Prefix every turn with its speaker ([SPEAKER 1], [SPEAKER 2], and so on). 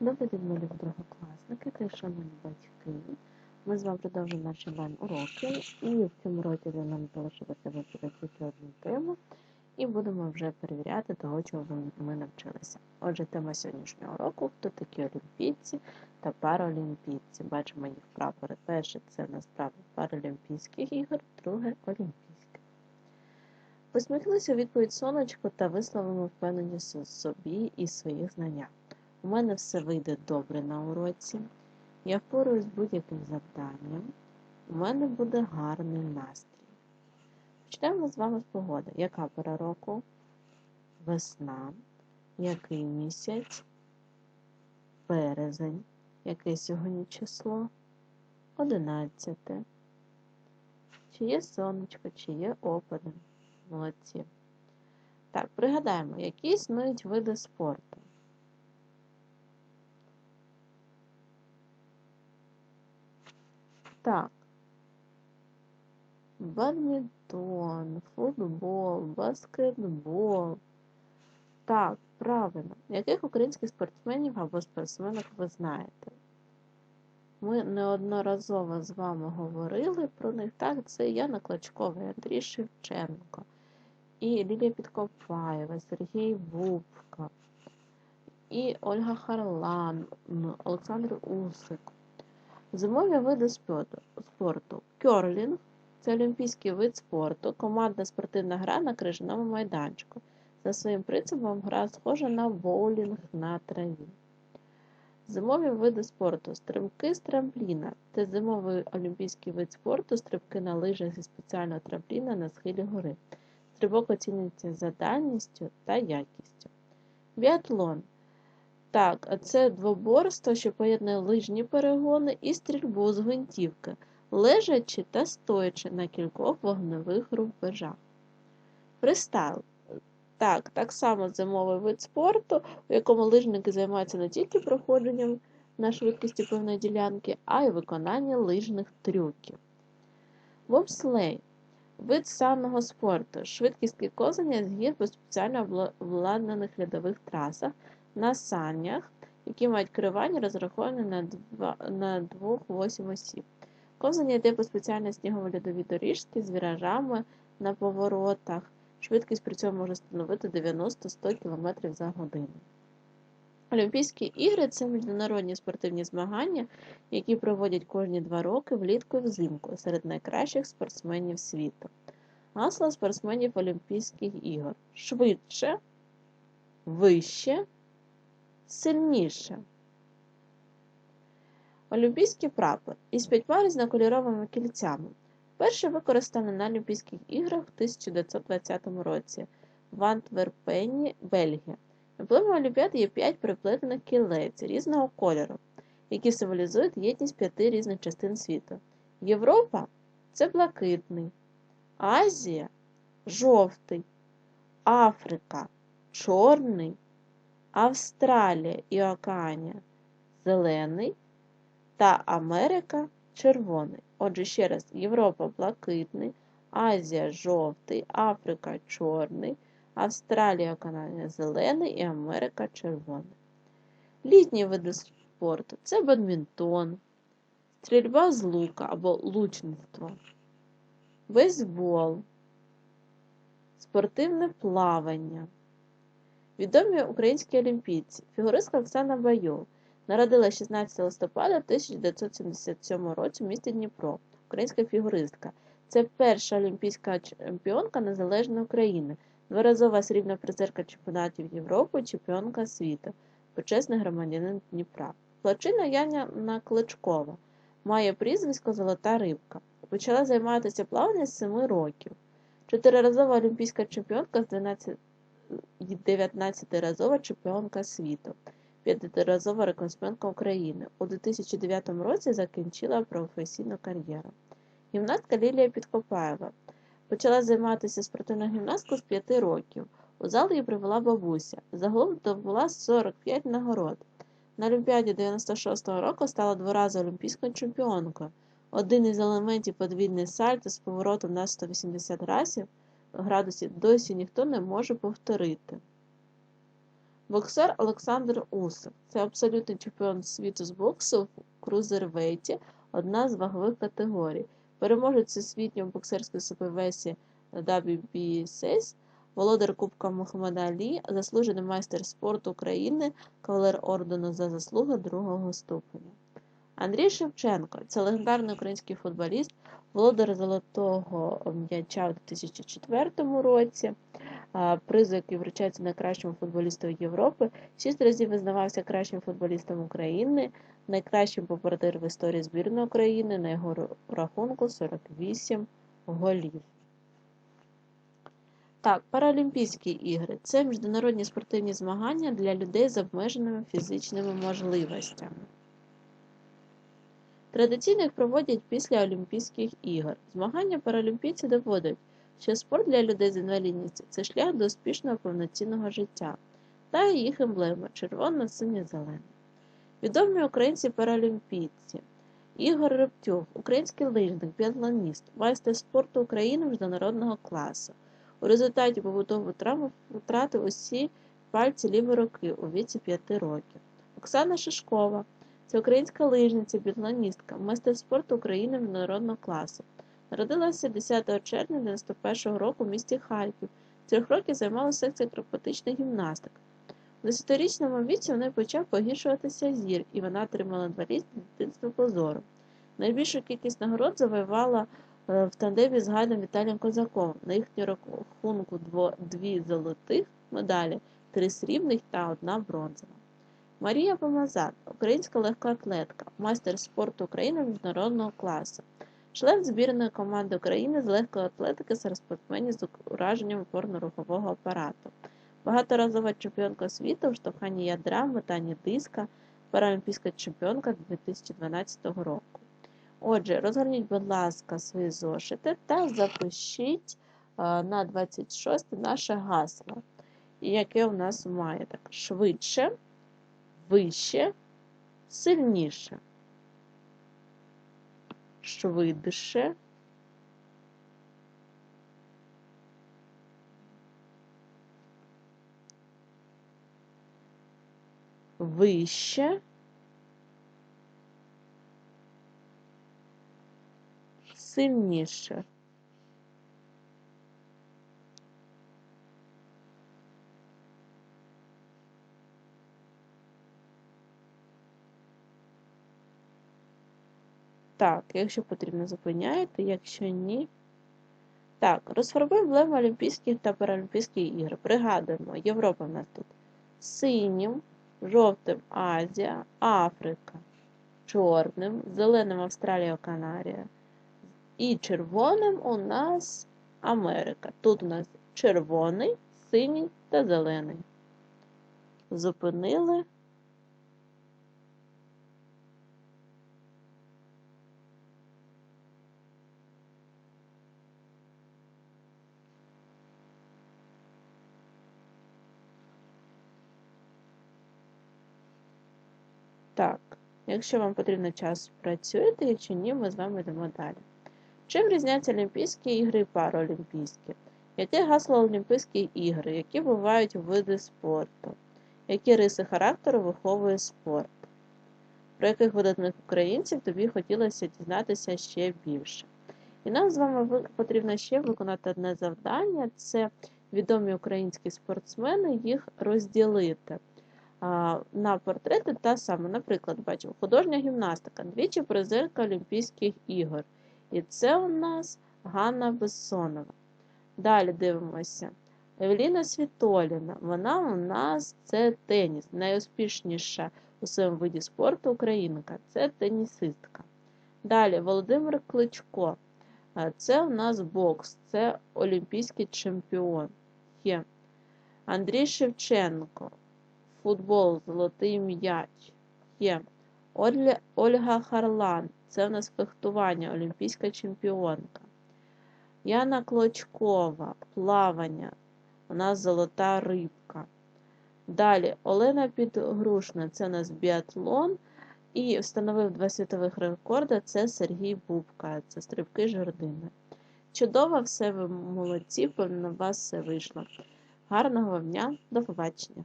[SPEAKER 1] Добрий день, другокласники та шановні батьки. Ми з вами продовжуємо наші онлайн-уроки. І в цьому році для нам залишилося вивчити тільки одну тему. І будемо вже перевіряти того, чого ми навчилися. Отже, тема сьогоднішнього уроку хто такі олімпійці та паралімпійці. Бачимо їх прапори. Перше це у Паралімпійських ігор, друге олімпійське. Посміхнися у відповідь сонечко та висловимо впевненість собі і своїх знаннях. У мене все вийде добре на уроці. Я впораюсь з будь-яким завданням. У мене буде гарний настрій. Почнемо з вами з погоди. Яка пора року? Весна. Який місяць? Березень. Яке сьогодні число? Одинадцяте. Чи є сонечко, чи є опади? Молодці. Так, пригадаємо, які існують види спорту. Так. Бадмінтон, футбол, баскетбол. Так, правильно. Яких українських спортсменів або спортсменок ви знаєте? Ми неодноразово з вами говорили про них. Так, це Яна Клочкова, Андрій Шевченко, і Лілія Підкопаєва, Сергій Бубка, і Ольга Харлан, Олександр Усик. Зимові види спорту. Кьорлінг це олімпійський вид спорту, командна спортивна гра на крижаному майданчику. За своїм принципом гра схожа на боулінг на траві. Зимові види спорту. Стрибки з трампліна. Це зимовий олімпійський вид спорту, стрибки на лижах зі спеціального трампліна на схилі гори. Стрибок оцінюється за дальністю та якістю. Біатлон. Так, це двоборство, що поєднує лижні перегони і стрільбу з гвинтівки, лежачи та стоячи на кількох вогневих рубежах. Фристайл. Так, так само зимовий вид спорту, у якому лижники займаються не тільки проходженням на швидкості певної ділянки, а й виконанням лижних трюків. Бобслей вид санного спорту, швидкість ковзання з гір по спеціально обладнаних льодових трасах на санях, які мають керування, розраховані на 2-8 осіб. Ковзання йде по спеціальній снігово-льодовій доріжці з віражами на поворотах. Швидкість при цьому може становити 90-100 км за годину. Олімпійські ігри це міжнародні спортивні змагання, які проводять кожні два роки влітку і взимку серед найкращих спортсменів світу. Гасло спортсменів Олімпійських ігор швидше, вище, сильніше. Олімпійський прапор із п'ятьма різнокольоровими кільцями. Перший використаний на Олімпійських іграх в 1920 році в Антверпені, Бельгія. Емблемою Олімпіади є п'ять приплетених кілець різного кольору, які символізують єдність п'яти різних частин світу. Європа це блакитний, Азія жовтий, Африка чорний, Австралія і Океанія зелений та Америка червоний. Отже, ще раз, Європа блакитний, Азія жовтий, Африка чорний, Австралія Океанія зелений і Америка червоний. Літні види спорту це бадмінтон, стрільба з лука або лучництво, бейсбол, спортивне плавання. Відомі українські олімпійці, фігуристка Оксана Байов, народила 16 листопада 1977 році в місті Дніпро, українська фігуристка. Це перша олімпійська чемпіонка Незалежної України, дворазова срібна призерка чемпіонатів Європи, чемпіонка світу, почесний громадянин Дніпра. Плачина Яна Кличкова має прізвисько Золота рибка. Почала займатися плаванням з 7 років. Чотириразова олімпійська чемпіонка з 12 19-разова чемпіонка світу, п'ятиразова рекордсменка України. У 2009 році закінчила професійну кар'єру. Гімнастка Лілія Підкопаєва почала займатися спортивною гімнасткою з 5 років. У зал її привела бабуся. Загалом здобула 45 нагород. На Олімпіаді 96-го року стала дворазовою олімпійською чемпіонкою. Один із елементів подвійний сальто з поворотом на 180 разів градусів досі ніхто не може повторити. Боксер Олександр Усик. Це абсолютний чемпіон світу з боксу в крузервейті, одна з вагових категорій. Переможець всесвітньої боксерської супервесі WBC, володар Кубка Мухаммада Алі, заслужений майстер спорту України, кавалер ордену за заслуги другого ступеня. Андрій Шевченко це легендарний український футболіст, володар золотого м'яча у 2004 році, приз, який вручається найкращому футболісту Європи, шість разів визнавався кращим футболістом України, найкращим бомбардир в історії збірної України, на його рахунку 48 голів. Так, Паралімпійські ігри це міжнародні спортивні змагання для людей з обмеженими фізичними можливостями. Традиційно їх проводять після Олімпійських ігор. Змагання паралімпійці доводять, що спорт для людей з інвалідністю це шлях до успішного повноцінного життя та їх емблема червона, синя, зелена. Відомі українці паралімпійці Ігор Рептюк, український лижник, біатлоніст, майстер спорту України міжнародного класу. У результаті побутової травми втратив усі пальці лівої руки у віці 5 років. Оксана Шишкова це українська лижниця, біатлоністка, майстер спорту України міжнародного класу. Народилася 10 червня 91 року в місті Харків. Трьох років займалася секцією акробатичної гімнастики. У 10-річному віці у неї почав погіршуватися зір, і вона отримала інвалідність дитинства позору. Найбільшу кількість нагород завоювала е, в тандемі з Гайдом Віталієм Козаковим. На їхню рахунку дві золотих медалі, три срібних та одна бронзова. Марія Помазан, українська легкоатлетка, майстер спорту України міжнародного класу, член збірної команди України з легкої атлетики серед спортсменів з ураженням опорно-рухового апарату, багаторазова чемпіонка світу в штовханні ядра, метанні диска, паралімпійська чемпіонка 2012 року. Отже, розгорніть, будь ласка, свої зошити та запишіть е, на 26 наше гасло, яке у нас має так швидше вище, сильніше, швидше, вище, сильніше. Так, якщо потрібно, зупиняєте, якщо ні. Так, розфарбуй емблему Олімпійських та Паралімпійських ігор. Пригадуємо, Європа в нас тут синім, жовтим Азія, Африка, чорним, зеленим Австралія, Канарія. І червоним у нас Америка. Тут у нас червоний, синій та зелений. Зупинили. Так, якщо вам потрібно час, працюєте, якщо ні, ми з вами йдемо далі. Чим різняться Олімпійські ігри і Параолімпійські? Яке гасло Олімпійських ігри? Які бувають види спорту? Які риси характеру виховує спорт? Про яких видатних українців тобі хотілося дізнатися ще більше? І нам з вами потрібно ще виконати одне завдання: це відомі українські спортсмени, їх розділити на портрети та саме, наприклад, бачимо, художня гімнастика, двічі призерка Олімпійських ігор. І це у нас Ганна Бессонова. Далі дивимося. Евеліна Світоліна. Вона у нас це теніс. Найуспішніша у своєму виді спорту українка. Це тенісистка. Далі Володимир Кличко. Це у нас бокс, це олімпійський чемпіон. Є. Андрій Шевченко. Футбол, золотий м'яч. Є. Ольга, Ольга Харлан. Це у нас фехтування, олімпійська чемпіонка. Яна Клочкова, плавання. У нас золота рибка. Далі Олена Підгрушна, це у нас біатлон. І встановив два світових рекорди. Це Сергій Бубка, це стрибки жердини. Чудово, все ви молодці, у вас все вийшло. Гарного вам дня, до побачення!